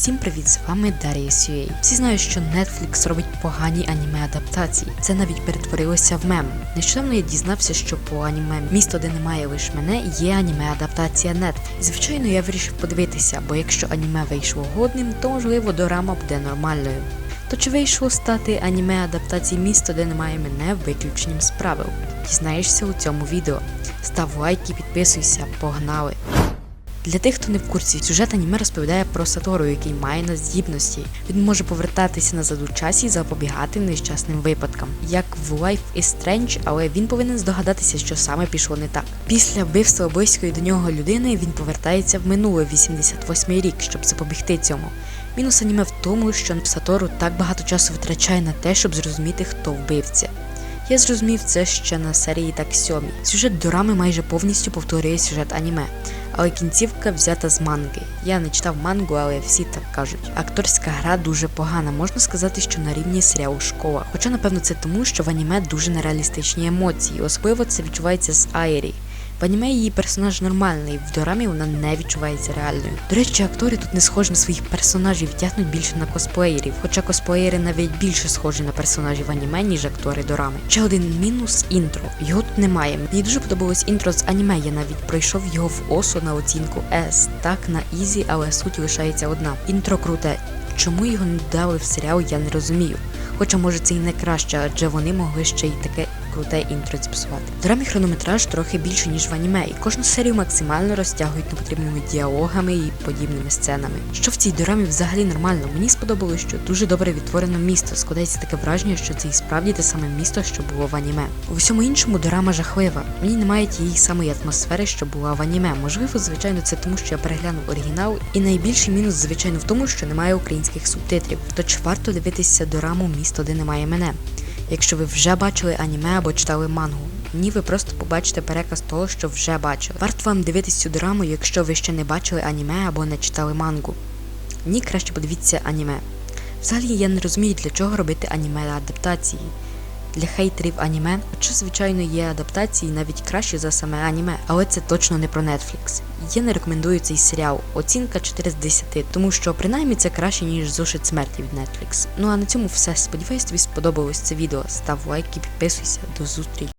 Всім привіт, з вами Дарія Сюєй. Всі знають, що Netflix робить погані аніме адаптації. Це навіть перетворилося в мем. Нещодавно я дізнався, що по аніме Місто, де немає лиш мене, є аніме адаптація Netflix. Звичайно, я вирішив подивитися, бо якщо аніме вийшло годним, то можливо дорама буде нормальною. То чи вийшло стати аніме адаптації місто, де немає мене виключенням з правил? Дізнаєшся у цьому відео. Став лайк і підписуйся, погнали! Для тих, хто не в курсі, сюжет аніме розповідає про Сатору, який має надздібності. Він може повертатися назад у часі і запобігати нещасним випадкам, як в Life is Strange, але він повинен здогадатися, що саме пішло не так. Після вбивства близької до нього людини він повертається в минуле 88 рік, щоб запобігти цьому. Мінус аніме в тому, що Сатору так багато часу витрачає на те, щоб зрозуміти, хто вбивця. Я зрозумів це ще на серії так сьомій. Сюжет дорами майже повністю повторює сюжет аніме, але кінцівка взята з манги. Я не читав мангу, але всі так кажуть. Акторська гра дуже погана, можна сказати, що на рівні серіалу школа. Хоча, напевно, це тому, що в аніме дуже нереалістичні емоції, особливо це відчувається з Айрі. В аніме її персонаж нормальний, в дорамі вона не відчувається реальною. До речі, актори тут не схожі на своїх персонажів, тягнуть більше на косплеєрів, хоча косплеєри навіть більше схожі на персонажів аніме, ніж актори дорами. Ще один мінус інтро. Його тут немає. Мені дуже подобалось інтро з аніме. Я навіть пройшов його в осо на оцінку S. Так на ізі, але суть лишається одна. Інтро круте. Чому його не дали в серіал, я не розумію. Хоча може це і не краще, адже вони могли ще й таке круте інтро зіпсувати. В драмі хронометраж трохи більше, ніж в аніме, і кожну серію максимально розтягують непотрібними діалогами і подібними сценами. Що в цій дорамі взагалі нормально. Мені сподобалось, що дуже добре відтворено місто. Складається таке враження, що це і справді те саме місто, що було в аніме. У всьому іншому дорама жахлива. Мені немає тієї самої атмосфери, що була в аніме. Можливо, звичайно, це тому, що я переглянув оригінал, і найбільший мінус, звичайно, в тому, що немає українських субтитрів. То чи варто дивитися дораму місто, де немає мене? Якщо ви вже бачили аніме або читали мангу. Ні, ви просто побачите переказ того, що вже бачили. Варто вам дивитись цю драму, якщо ви ще не бачили аніме або не читали мангу. Ні, краще подивіться аніме. Взагалі я не розумію, для чого робити аніме адаптації. Для хейтерів аніме, хоча, звичайно, є адаптації навіть кращі за саме аніме, але це точно не про Netflix. Я не рекомендую цей серіал. Оцінка 4 з 10, тому що принаймні це краще, ніж зошит смерті від Netflix. Ну а на цьому все. Сподіваюсь, тобі сподобалось це відео. Став лайк і підписуйся. До зустрічі.